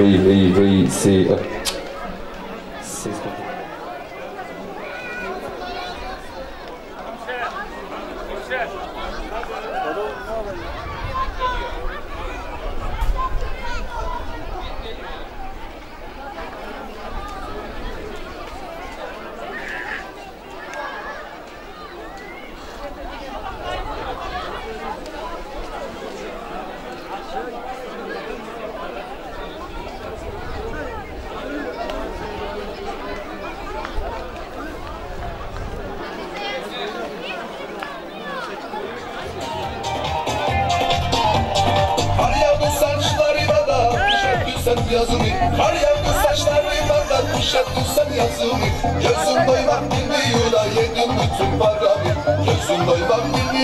可以可以可以，C。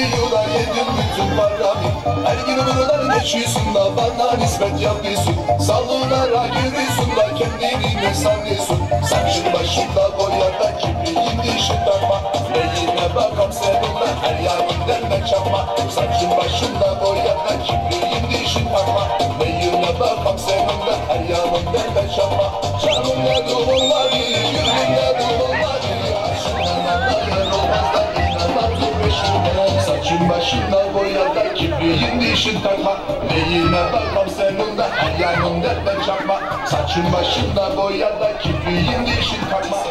Da yedim bütün paramı Her gün buradan geçiyorsun da bana nispet yapıyorsun. Salonlara giriyorsun da kendini ne sanıyorsun? Saçın başında boyada kibriğin dişi takma Neyine bakam seninle her yarın derme çakma Saçın başında boyada kibriğin dişi takma Neyine bakam seninle her yarın derme çakma Canım ne duvarları, yüzüm ne başında boyada kibriğin dişi takma. Neyine bakam seninle her yarın derme çakma. Saçın başında boyada kibriğin dişi takma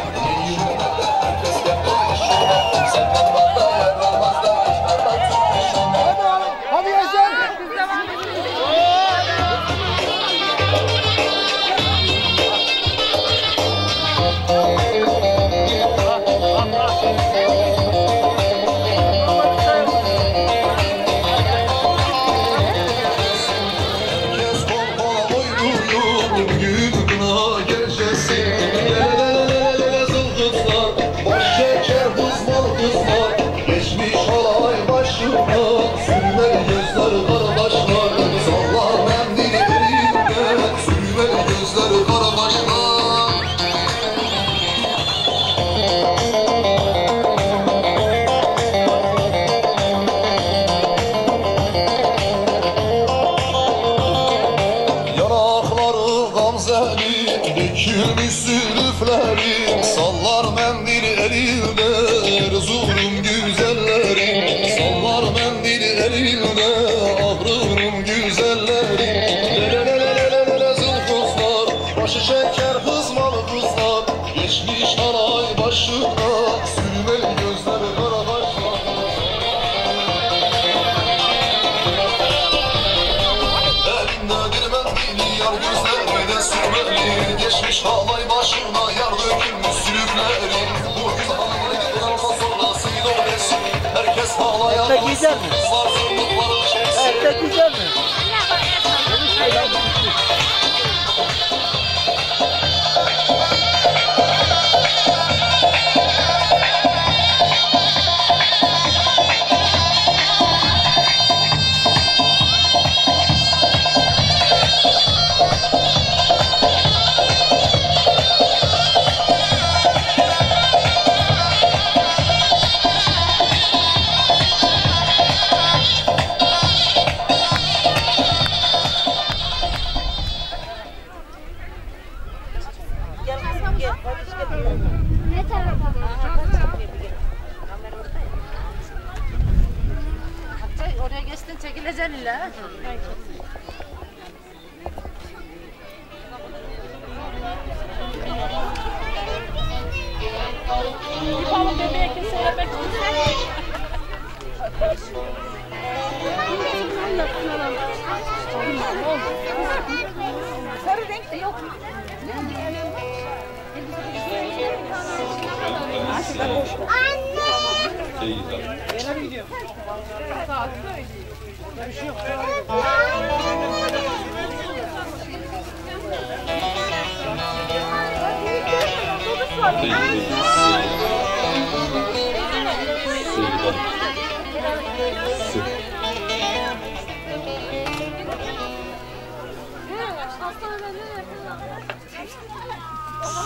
Geçmiş halay başına yar dökülmüş sülükleri Bu kız halayı alma sonrasıyla ölesin Herkes halaya mi? Kızlar zırnıkları çeksin Erkek güzel çekileceksin illa. Yapalım bebeğe kesin bebek Sarı renk de yok.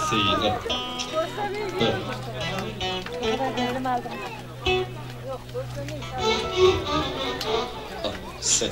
Seyirler. Sim.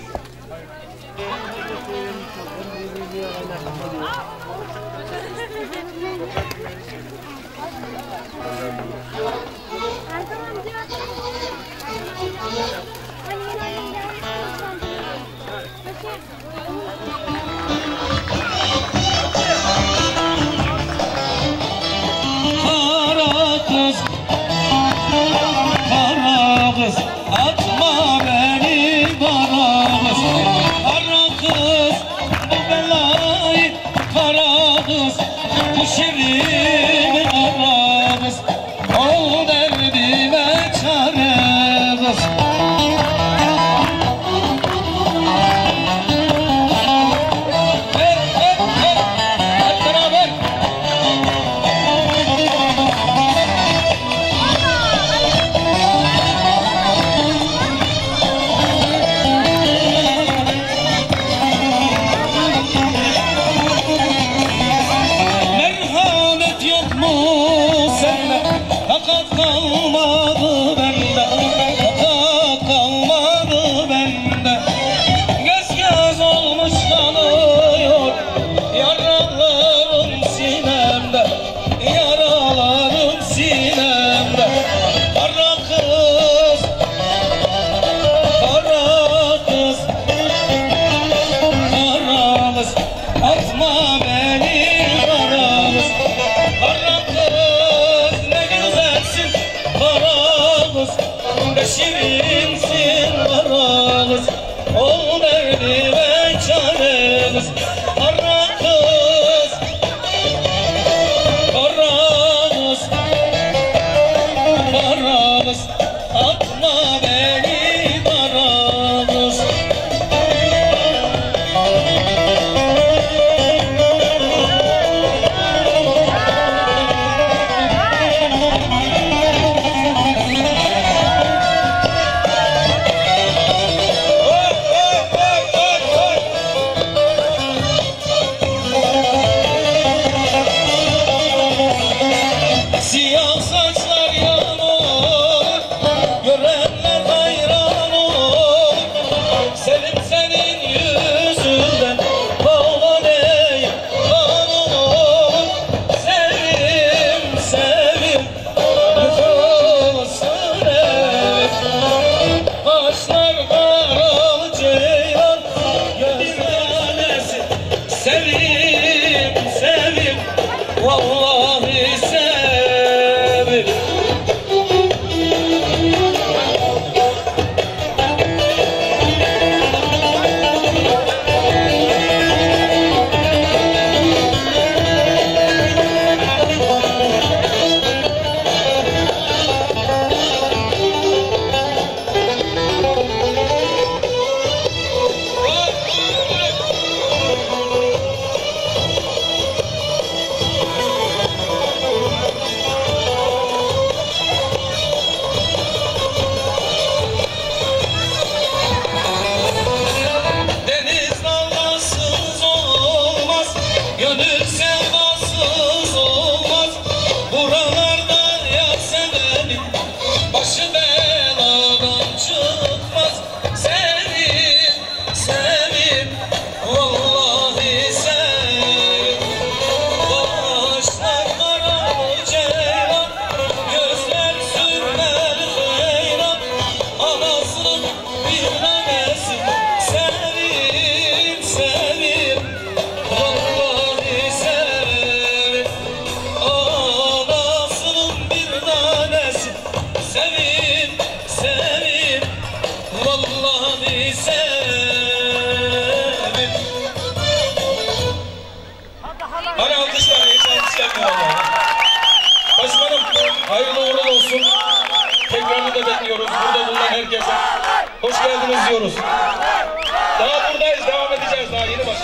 hoş geldiniz diyoruz. Daha buradayız, devam edeceğiz daha yeni bak.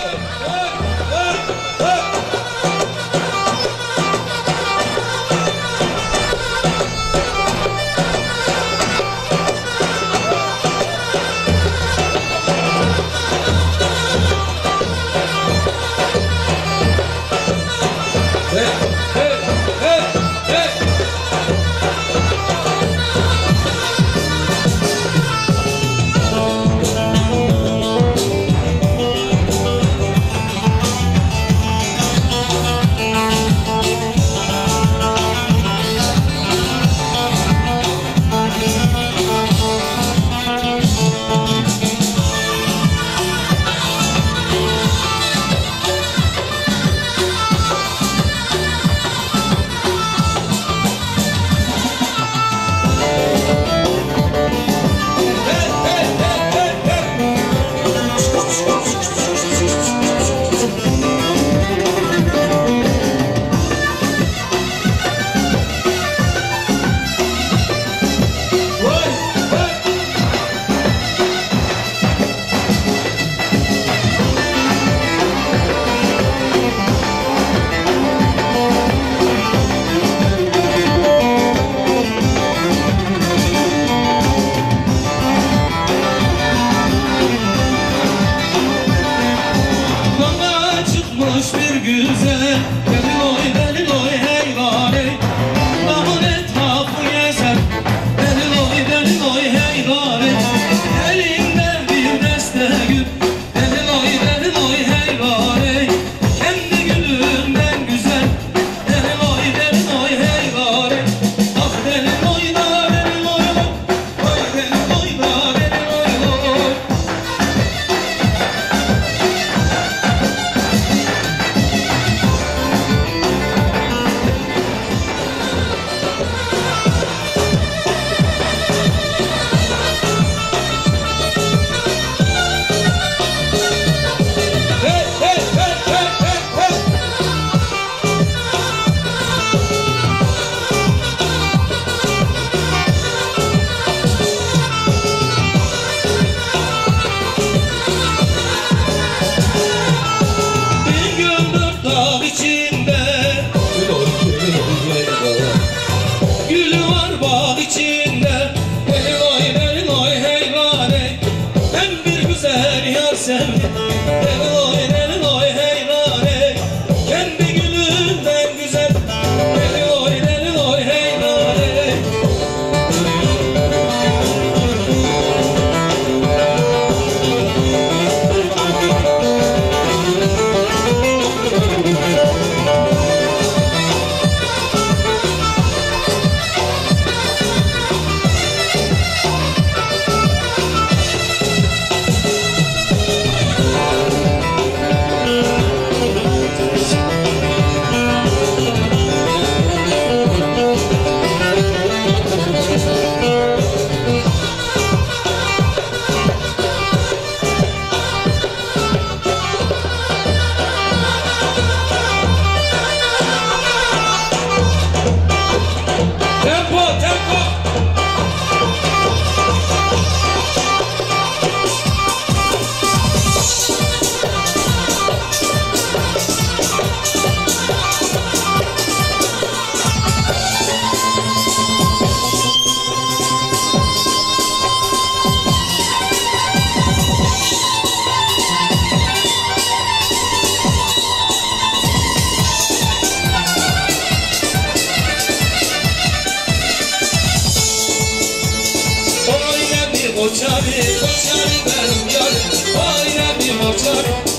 love.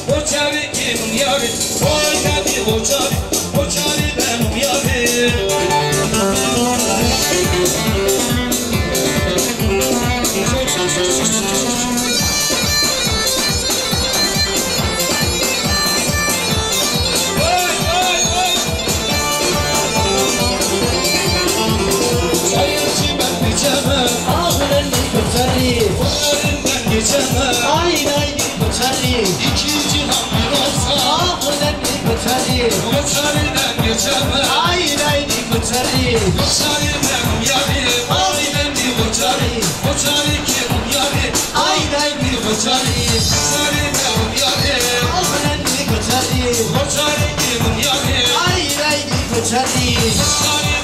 kutari Kutariden geçemem. Aynaydı kutari Kutariden yari Aynaydı kutari Kutari kim yari Aynaydı kutari Kutariden yari Aynaydı kutari Kutari kim yari Aynaydı kutari Kutari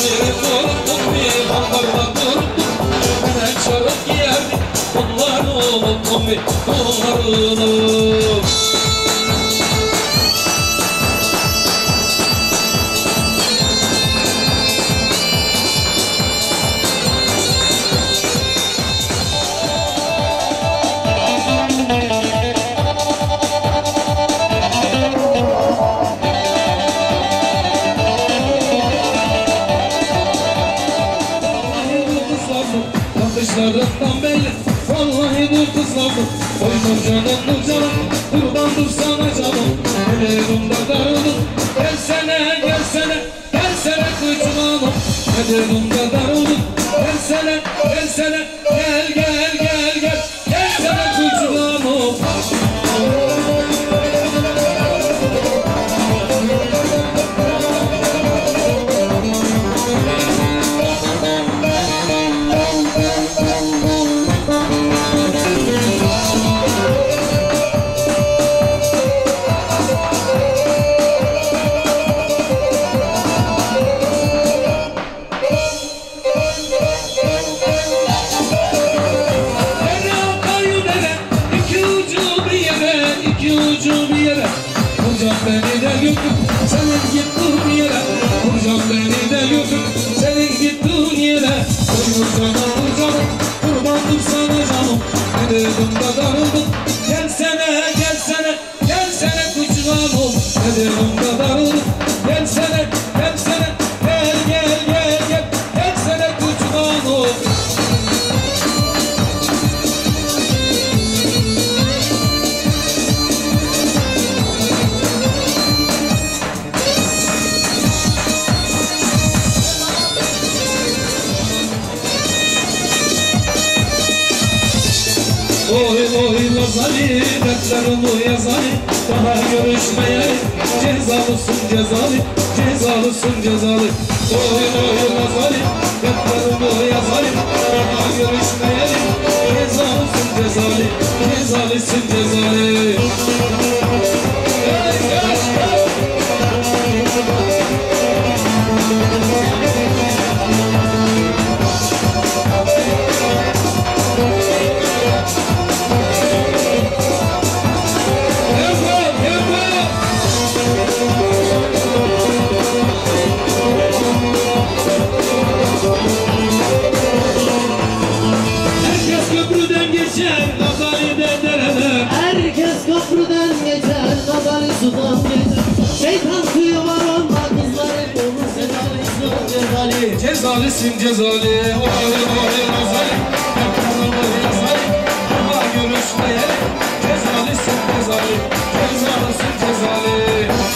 Aşırı tuttum bir bambarla tuttum Ömrüne çarık yerdi Bunları unuttum bir Bunları Yaşlarından belli. Vallahi dur kızlandım Oydur canım dur canım. Kurban dur sana canım. Medyumda darıldım Gelsene gelsene Gelsene kıçmanım Medyumda darıldım Gelsene gelsene Gel gel gel. Yaşlarımı yazarım Daha görüşmeyelim Cezalısın cezalı Cezalısın cezalı. Boyunu yazarım Yatlarımı yazarım Daha görüşmeyelim Cezalısın cezalı Cezalısın cezalı. kızdan Şeytan suyu var olma kızları Olur sedalısın cezali Cezalısın cezali Oy oy nazari Hep kazanmalı yazari Ama görüşmeye Cezalısın cezali Cezalısın cezali